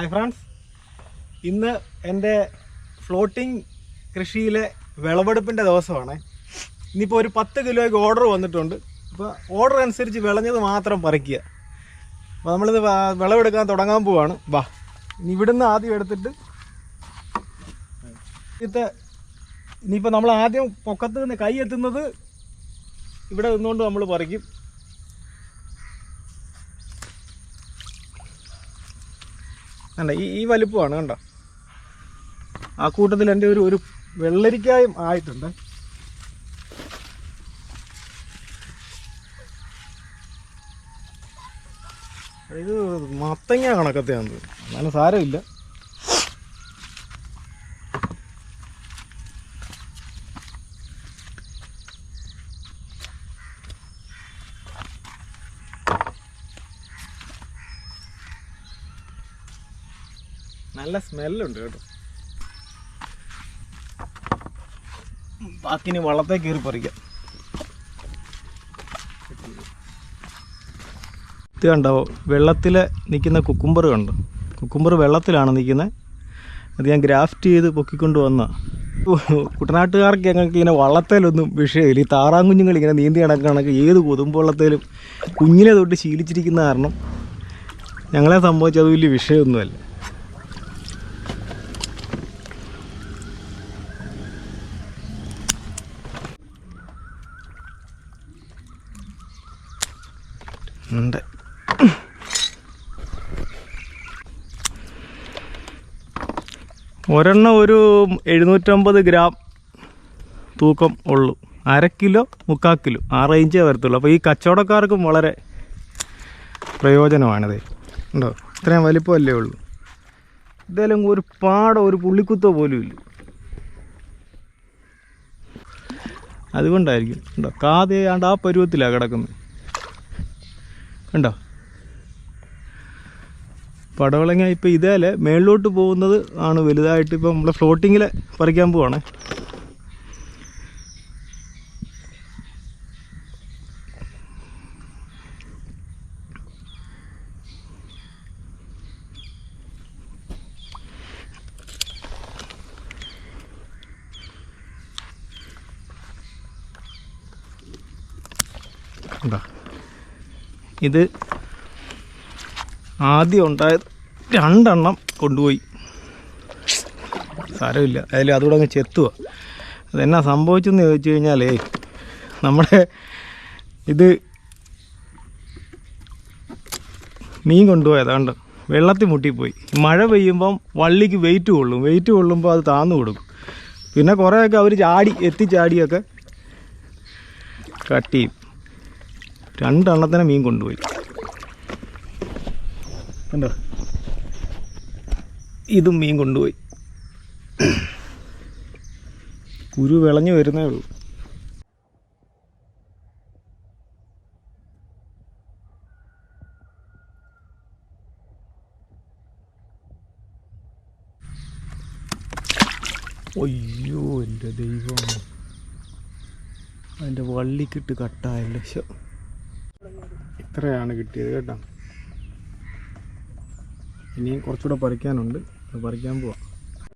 Hi friends ഇന്ന് എന്റെ floating കൃഷിയിലെ വിളവെടുപ്പിന്റെ ദിവസമാണ്. ഇനിയിപ്പോൾ ഒരു പത്ത് കിലോയ്ക്ക് ഓർഡർ വന്നിട്ടുണ്ട്. അപ്പോൾ ഓർഡർ അനുസരിച്ച് വിളഞ്ഞത് മാത്രം പറിക്കുക. അപ്പോൾ നമ്മളിത് വിളവെടുക്കാൻ തുടങ്ങാൻ പോവാണ്. വാ. ഇനി ഇവിടുന്ന് ആദ്യം എടുത്തിട്ട് ഇത് ഇനിയിപ്പോൾ നമ്മൾ ആദ്യം പൊക്കത്ത് നിന്ന് കൈ എത്തുന്നത് ഇവിടെ നിന്നുകൊണ്ട് നമ്മൾ പറിക്കും. കണ്ട ഈ ഈ വലുപ്പമാണ് കണ്ടോ? ആ കൂട്ടത്തിൽ എന്റെ ഒരു ഒരു വെള്ളരിക്കായും ആയിട്ടുണ്ട്. ഇത് മത്തങ്ങ കണക്കത്തെയാണ് എന്നാലും സാരമില്ല. നല്ല സ്മെല്ലുണ്ട് കേട്ടോ. ബാക്കിനി വള്ളത്തെ കയറി പറിക്കാം. ഇത് കണ്ടോ വെള്ളത്തിൽ നിൽക്കുന്ന കുക്കുംബർ കണ്ടോ? കുക്കുംബർ വെള്ളത്തിലാണ് നിൽക്കുന്നത് അത് ഞാൻ ഗ്രാഫ്റ്റ് ചെയ്ത് പൊക്കിക്കൊണ്ട് വന്ന. കുട്ടനാട്ടുകാർക്ക് ഞങ്ങൾക്ക് ഇങ്ങനെ വള്ളത്തേലൊന്നും വിഷയമില്ല. ഈ താറാങ്കുഞ്ഞുങ്ങൾ ഇങ്ങനെ നീന്തി നടക്കണക്ക് ഏത് കൊതുമ്പുവള്ളത്തേലും കുഞ്ഞിനെ തൊട്ട് ശീലിച്ചിരിക്കുന്ന കാരണം ഞങ്ങളെ സംഭവിച്ചത് വലിയ വിഷയമൊന്നുമല്ല. ഉണ്ട്. ഒരെണ്ണം ഒരു എഴുന്നൂറ്റമ്പത് ഗ്രാം തൂക്കം ഉള്ളൂ. അര കിലോ മുക്കാൽ കിലോ. ആ റേഞ്ചേ വരത്തുള്ളൂ. അപ്പോൾ ഈ കച്ചവടക്കാർക്കും വളരെ പ്രയോജനമാണിത്. ഉണ്ടോ? ഇത്രയും വലിപ്പമല്ലേ ഉള്ളൂ. ഇതെല്ലാം ഒരു പാട ഒരു പുള്ളിക്കുത്തോ പോലും ഇല്ല. അതുകൊണ്ടായിരിക്കും. ഉണ്ടോ? ആണ്ട് ആ പരുവത്തിലാണ് കിടക്കുന്നത്. കണ്ടോ? പടവളങ്ങ ഇപ്പോൾ ഇതേലെ മേളിലോട്ട് പോകുന്നത് ആണ് വലുതായിട്ട് ഇപ്പം നമ്മളെ ഫ്ലോട്ടിങ്ങിൽ പറിക്കാൻ പോവാണ്. കണ്ടോ ഇത് ആദ്യം ഉണ്ടായത് രണ്ടെണ്ണം കൊണ്ടുപോയി. സാരമില്ല. അതിൽ അതുകൂടെ അങ്ങ് ചെത്തുക. അതെന്നാ സംഭവിച്ചെന്ന് ചോദിച്ചു കഴിഞ്ഞാലേ നമ്മുടെ ഇത് മീൻ കൊണ്ടുപോയത് കണ്ടോ വെള്ളത്തിൽ മുട്ടിപ്പോയി. മഴ പെയ്യുമ്പം വള്ളിക്ക് വെയിറ്റ് കൊള്ളും. വെയിറ്റ് കൊള്ളുമ്പോൾ അത് താന്നു കൊടുക്കും. പിന്നെ കുറേയൊക്കെ അവർ ചാടി എത്തിച്ചാടിയൊക്കെ കട്ട് ചെയ്യും. രണ്ടെണ്ണത്തിനെ മീൻ കൊണ്ടുപോയി. കണ്ടോ? ഇതും മീൻ കൊണ്ടുപോയി. കുരു വിളഞ്ഞു വരുന്നേ ഉള്ളൂ. അയ്യോ എന്റെ ദൈവം അതിന്റെ വള്ളിക്കിട്ട് കട്ടായല്ലോ ഇത്രയാണ് കിട്ടിയത് കേട്ടോ. ഇനിയും കുറച്ചുകൂടെ പറിക്കാനുണ്ട്. പറിക്കാൻ പോവാം.